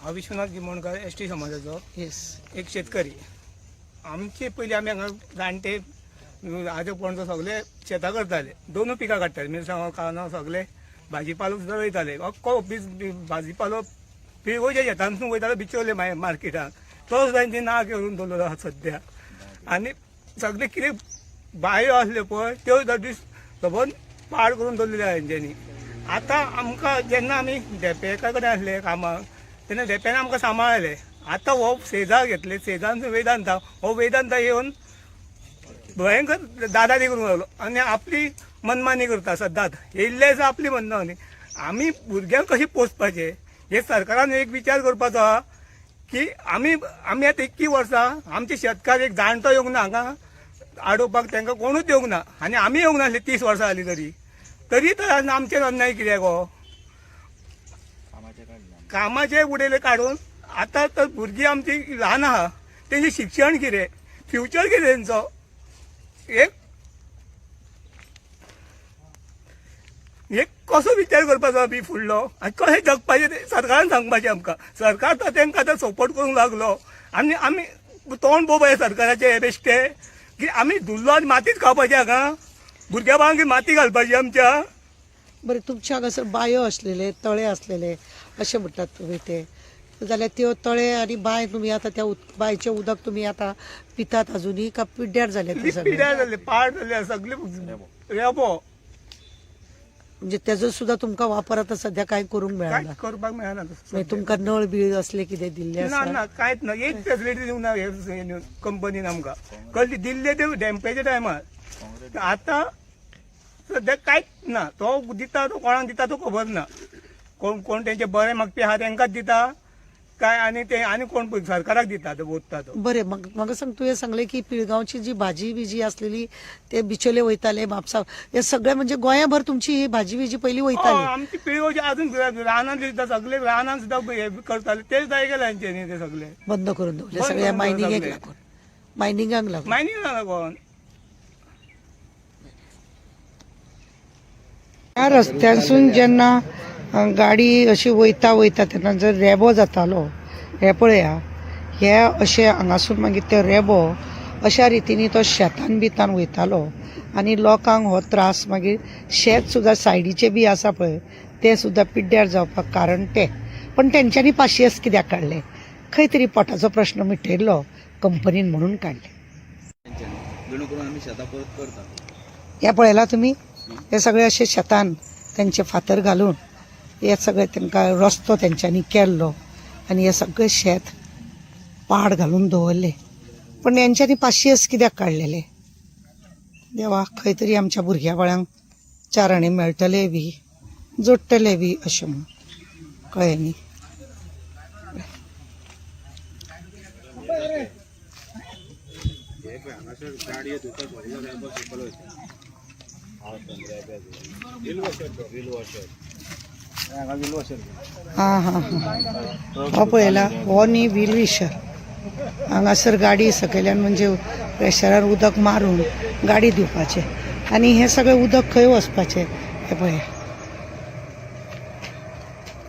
हांव Vishwanath Gimonkar S T समाजाचो. येस एक शेतकरी. आमचे पयलीं आमी हांगा जाणटे आजो पणजो सगळे शेतां करताले दोनूय पिकां काडटाले मिरसांगो कांदो सगळे. भाजीपालो सुद्दां रोयताले अख्खो बीज बी- भाजीपालो पिळगोच्या शेतांतून वयतालो बिचोले मागीर मार्केटाक तो सुद्दां तेंची ना करून दवरलो आहा सद्या आनी सगळे कितें बायो आसल्यो पळय त्यो सुद्दां दीस सबंद पाड करून दवरलेले आहा तेंच्यांनी आतां आमकां जेन्ना आमी डेपेका कडेन आसले कामाक तेन्ना डेप्यान आमकां सांबाळले आतां हो सेजा घेतले सेजान वेदांता हो. वेदांता येवन भयंकर दादारी करूंक लागलो आनी आपली मनमानी करता सदांच येयल्ले दिसा आपली मनमानी. आमी भुरग्यांक कशें पोसपाचें हे सरकारान एक विचार करपाचो आहा की आमी आमी आतां इतकी वर्सां आमचे शेतकार एक जाणटो येवंक ना हांगा आडोवपाक तांकां कोणूच येवंक ना. आनी आमी येवंक नासले तीस वर्सां जालीं तरी. तरी तर आमचेर अन्याय कित्याक हो कामाचे उडयले काडून आतां तर भुरगीं आमची ल्हान आहा तेंचें शिक्षण कितें फ्युचर कितें तेंचो एक एक कसो विचार करपाचो आमी फुडलो? आनी कशें जगपाचें तें सरकारान सांगपाचें आमकां. सरकार तर तेंकां आतां सपोर्ट करूंक लागलो. आनी आमी तोंड पळोवपाचें सरकाराचें हे बेश्टे. की आमी धुल्लो आनी मातीच खावपाचें हांगा भुरग्या बाळांक माती घालपाची आमच्या. बरें तुमच्या हांगासर बायो असलेले तळे असलेले अशें म्हणटात तुमी ते. जाल्यार त्यो तळे आनी बाय तुमी आतां त्या बांयचें उदक तुमी आतां पितात अजुनी काय पिड्ड्यार जाले पिड्यार जाले पाड जाले सगळे रेबो म्हणजे तेजो सुद्दां तुमकां वापर आतां सध्या कांय करूंक मेळना करपाक मेळना मागीर तुमकां नळ बिळ असले कितें दिल्ले ना आसा ना कांयच ना एक फेसिलिटी दिवंक ना हे कंपनीन आमकां. कळ्ळी दिल्ले ते डॅम्पेच्या टायमार आतां सद्या कांयच ना. तो दिता तो कोणाक दिता तो खबर ना. कोण कोण तेंचे बरे मागपी आहा तेंकांच दिता काय आनी ते आनी कोण सरकाराक दिता तो बोत्ता तो. बरें म्हाका म्हाका सांग तुवें सांगलें की पिळगांवची जी भाजी बिजी आसलेली ते बिचोले वयताले म्हापसा हे सगळे म्हणजे गोंयाभर तुमची ही भाजी बिजी पयलीं हय, वयताली आमची पिळगोची अजून रानान दिता सगळे रानान सुद्दां हे करताले तेच जाय गेले हेंच्यांनी ते सगळे. बंद करून दवरले बंद सगळ्या करून मायनिंगेक दवरले. लागून. मायनिंगाक लागून. मायनींग कोण ह्या रस्त्यासून जेन्ना गाडी अशी वयता वयता तेन्ना जर रेबो जातालो हे पळया हे अशे हांगासून मागीर ते रेबो अशा रितीनी तो शेतान बितान वयतालो आनी लोकांक हो त्रास मागीर शेत सुद्दां सायडीचे बी आसा पळय ते सुद्दां पिड्ड्यार जावपाक कारण ते. पण तेंच्यांनी पाशियेस कित्याक काडले? खंय तरी पोटाचो प्रश्न मिटयल्लो कंपनीन म्हणून काडले. हे पळयला तुमी हे सगळे असे शेतान तेंचे फातर घालून हे सगळे त्यांना रस्तो तेंच्यांनी केल्लो. आनी हे सगळे शेत पाड घालून दवरले पण हेंच्यांनी पाशियेस कित्याक काडलेले देवा खंय तरी आमच्या भुरग्या बाळांक चारणे मेळटले बी जोडटले बी अशें म्हणून कळ्ळें न्ही हां हां हां. हो पळयला हो न्ही व्हील विशर हांगासर गाडी सकयल्यान म्हणजे प्रेशरार उदक मारून गाडी दिवपाचे आनी हे सगळें उदक खंय वचपाचें? हे पळय.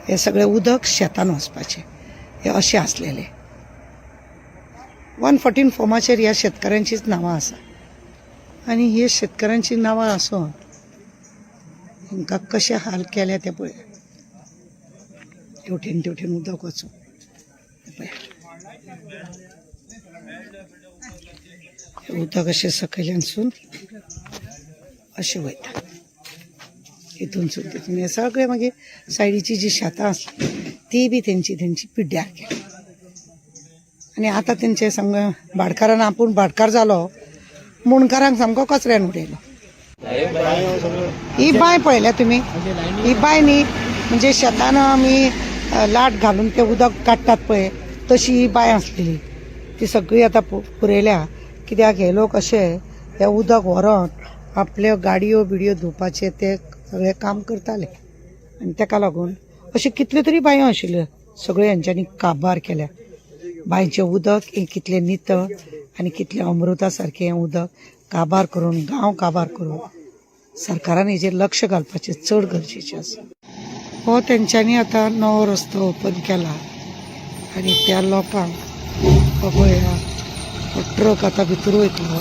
हे सगळें उदक शेतान वचपाचें. हे अशें आसलेलें. वन फोर्टीन फॉर्माचेर ह्या शेतकऱ्यांचीच नांवां आसा. आनी हे शेतकऱ्यांची नांवां आसून हांकां कशे हाल केले ते पळय हेवटेन तेवटेन उदक वचून पळय. उदक अशें सकयल्यानसून अशें वयता हितूनसून तितून हे सगळे मागीर सायडीची जी शेतां आसली ती बी तेंची तेंची पिड्ड्यार केली आनी आतां तेंचे सांग भाटकारान आपूण भाटकार जालो मुणकारांक सामको कचऱ्यान उडयलो. ही बांय पळयल्या तुमी ही बांय न्ही म्हणजे शेतान आमी लाट घालून ते उदक काडटात पळय तशी ही बांय आसलेली. ती सगळी आतां पुरयल्या. कित्याक हे लोक अशे हे उदक व्हरोन आपल्यो गाडयो बिडयो धुवपाचे ते सगळे काम करताले. आनी ताका लागून अशे कितल्यो तरी बांयो आशिल्ल्यो सगळ्यो हेंच्यांनी काबार केल्या. बांयचें उदक हें कितलें नितळ आनी कितलें अमृता सारकें हें उदक काबार करून गांव काबार करून सरकारान हेजेर लक्ष घालपाचें चड गरजेचें आसा हो तेंच्यांनी आतां नवो रस्तो ओपन केला. आणि त्या लोकांक पळया ट्रक आता भितर वयतलो.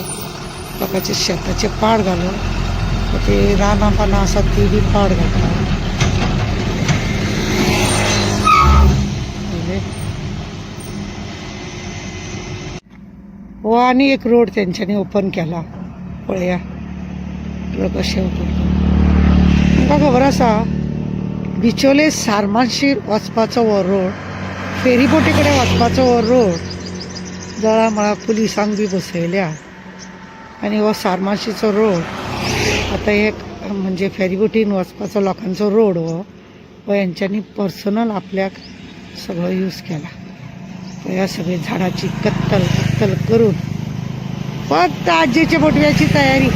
लोकांचे शेताचे पाड घालून ते रानां पानां आसात ती बी पाड घातला पळयलें? हो आणि एक रोड त्यांच्यानी ओपन केला. पळया. कशें अशें ओपन तुमकां खबर आसा बिचोले सारमानशीर वचपाचो हो रोड फेरीबोटी कडेन वचपाचो हो रोड जळामळा पुलिसांक बी बसयल्या आनी हो सारमाशीचो रोड आतां एक म्हणजे फेरीबोटीन वचपाचो लोकांचो रोड हो हो हेंच्यांनी पर्सनल आपल्याक सगळो यूज केला. ह्या सगळी झाडाची कत्तल कत्तल करून फक्त आजीच्या बोटव्याची तयारी.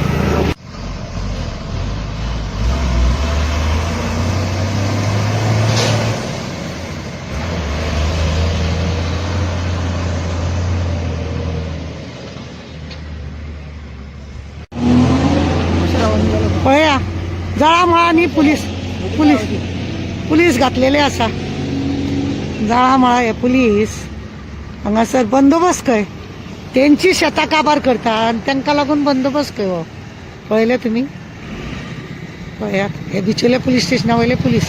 पळया. जळामळा आणि पुलीस पुलीस पुलीस घातलेले आसा जळामळा हे पुलीस. हांगासर बंदोबस्त खंय तेंची शेतां काबार करता आनी तांकां लागून बंदोबस्त खंय हो. पळयले तुमी पळयात हे बिचोले पुलीस स्टेशना वयले पुलीस.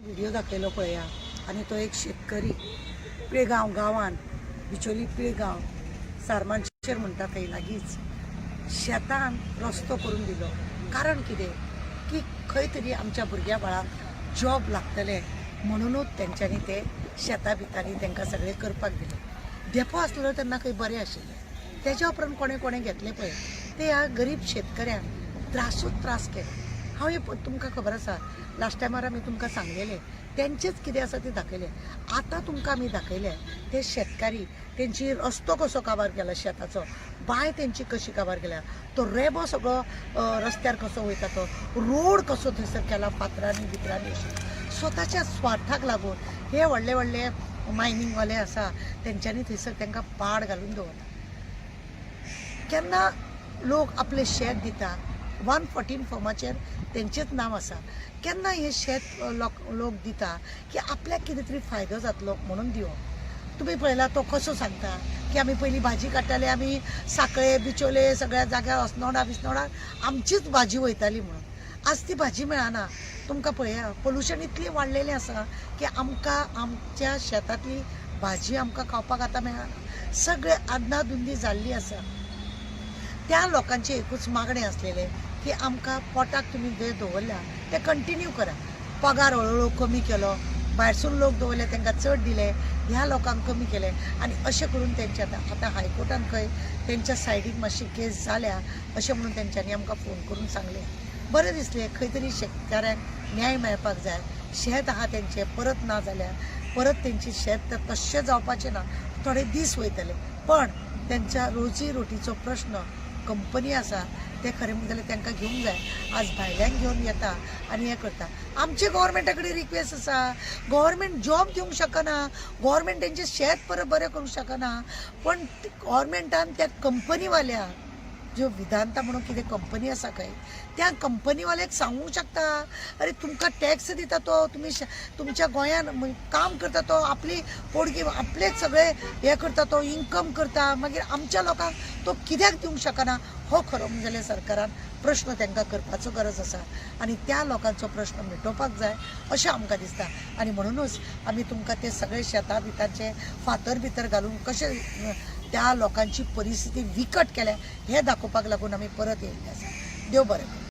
व्हिडिओ दाखयलो पळया. आनी तो एक शेतकरी. पिळगांव गांवान बिचोली पिळगांव सारमानशेर म्हणटा थंय लागींच शेतान रस्तो करून दिलो. कारण कितें की खंय तरी आमच्या भुरग्या बाळांक जॉब लागतले म्हणूनच तेंच्यांनी ते शेतां भितांनी तांकां सगळें करपाक दिलें. देपो आसलो तेन्ना खंय बरें आशिल्लें. तेज्या उपरांत कोणें कोणें घेतलें पळय. ते ह्या गरीब शेतकऱ्यांक त्रासूच त्रास केलो. हांव हे तुमकां खबर आसा लास्ट टायमार आमी तुमकां सांगलेलें तेंचेच कितें आसा तें दाखयलें आतां तुमकां आमी दाखयलें ते शेतकारी तेंची रस्तो कसो काबार केला शेताचो? बांय तेंची कशी काबार केल्या? तो रेबो सगळो रस्त्यार कसो वयता तो? रोड कसो थंयसर केला? फातरांनी बितरांनी? अशें स्वताच्या स्वार्थाक लागून हे व्हडले व्हडले मायनिंगवाले आसा तेंच्यांनी थंयसर तांकां पाड घालून दवरला. केन्ना लोक आपले शेत दिता वन फोर्टीन फॉर्माचेर तेंचेच नांव आसा. केन्ना हें शेत लोक लोक दिता की आपल्याक कितें तरी फायदो जातलो म्हणून दिवप तुमी पळयला तो कसो सांगता? की आमी पयलीं भाजी काडटाले आमी साकळे बिचोले सगळ्या जाग्यार अस्नोडा बिस्नोडा आमचीच भाजी वयताली म्हणून. आज ती भाजी मेळना. तुमकां पळया पोल्युशन इतलें वाडलेलें आसा की आमकां आमच्या शेतांतली भाजी आमकां खावपाक आतां मेळना. सगळे आदनादुंदी जाल्ली आसा. त्या लोकांचे एकूच मागणें आसलेलें की आमकां पोटाक तुमी जे दवरल्या ते कंटिन्यू करा. पगार हळूहळू कमी केलो भायरसून लोक दवरले तांकां चड दिले ह्या लोकांक कमी केले. आनी अशें करून तेंच्या आतां आतां हायकोर्टान खंय तेंच्या सायडीक मातशी केस जाल्या अशें म्हणून तेंच्यांनी आमकां फोन करून सांगलें. बरें दिसलें खंय तरी शेतकाऱ्यांक न्याय मेळपाक जाय. शेत आहा तेंचें परत ना जाल्यार परत तेंची शेत तशें जावपाचें ना थोडे दीस वयतले. पण तेंच्या रोजी रोटीचो प्रश्न कंपनी आसा ते खरें म्हणून जाल्यार तांकां घेवंक जाय. आज भायल्यांक घेवन येता आनी हें करता. आमचे गोवोरमेंटा कडेन रिक्वेस्ट आसा गोवोरमेंट जॉब दिवंक शकना. गोवोरमेंट तेंचें शेत परत बरें करूंक शकना. पण गोवोरमेंटान त्या कंपनीवाल्या ज्यो विधानता म्हणून कितें कंपनी आसा खंय त्या कंपनीवाल्याक सांगूंक शकता? अरे तुमकां टॅक्स दिता तो तुमी तुमच्या गोंयान काम करता तो आपली पोडगी आपलेच सगळे हे करता तो इन्कम करता. मागीर आमच्या लोकांक तो कित्याक दिवंक शकना? हो खरो म्हणजे जाल्यार सरकारान प्रश्न तांकां करपाचो गरज आसा. आनी त्या लोकांचो प्रश्न मिटोवपाक जाय अशें आमकां दिसता. आनी म्हणूनच आमी तुमकां ते सगळे शेतां बितांचे फातर भितर घालून कशें त्या लोकांची परिस्थिती विकट केल्या हें दाखोवपाक लागून आमी परत येयल्ले आसा देव बरें करूं.